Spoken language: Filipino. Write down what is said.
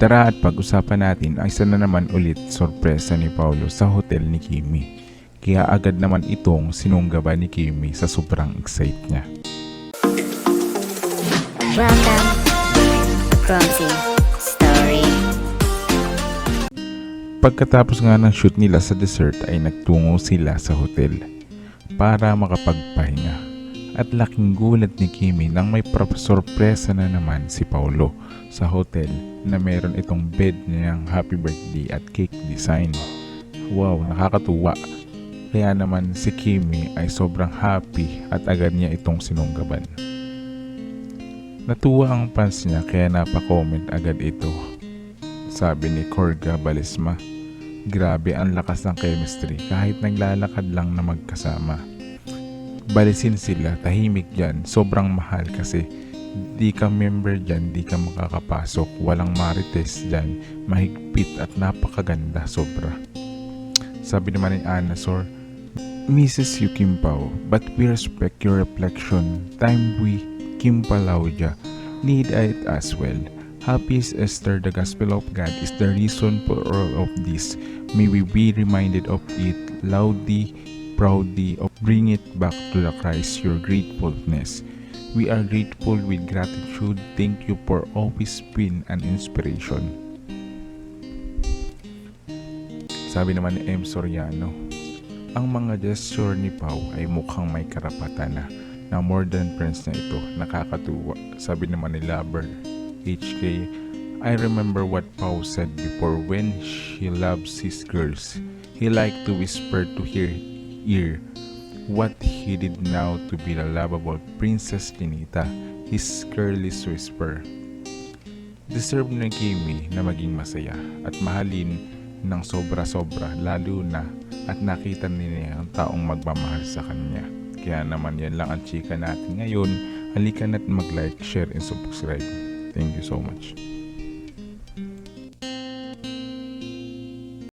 Tara at pag-usapan natin ang isa na naman ulit sorpresa ni Paulo sa hotel ni Kimi. Kaya agad naman itong sinunggaban ni Kimi sa sobrang excite niya. Welcome Story. Pagkatapos nga ng shoot nila sa dessert ay nagtungo sila sa hotel para makapagpahinga. At laking gulat ni Kimi nang may sorpresa na naman si Paulo sa hotel na meron itong bed niyang happy birthday at cake design. Wow, nakakatuwa. Kaya naman si Kimi ay sobrang happy at agad niya itong sinunggaban. Natuwa ang fans niya kaya napakomment agad ito. Sabi ni Korga Balisma, Grabe ang lakas ng chemistry kahit naglalakad lang na magkasama. Balisin sila, tahimik dyan, sobrang mahal kasi di ka member dyan, di ka makakapasok, walang marites dyan, mahigpit at napakaganda sobra. Sabi naman ni Anna Sor, Mrs. Yu Kim Pao, but we respect your reflection. Time we, Kim Palauja, need it as well. Happy is Esther, the gospel of God is the reason for all of this. May we be reminded of it loudly, proudly, of bring it back to the Christ, your gratefulness. We are grateful with gratitude. Thank you for always been an inspiration. Sabi naman ni M. Soriano, ang mga gesture ni Pau ay mukhang may karapatan na na more than friends na ito, nakakatuwa. Sabi naman ni Lover, HK, I remember what Pau said before when she loves his girls. He liked to whisper to her ear what he did now to be the lovable Princess Linita, his careless whisper. Deserve ng Kimi na maging masaya at mahalin ng sobra-sobra lalo na at nakita niya ang taong magmamahal sa kanya. Kaya naman yan lang ang chika natin ngayon. Halika na't mag-like, share, and subscribe. Thank you so much.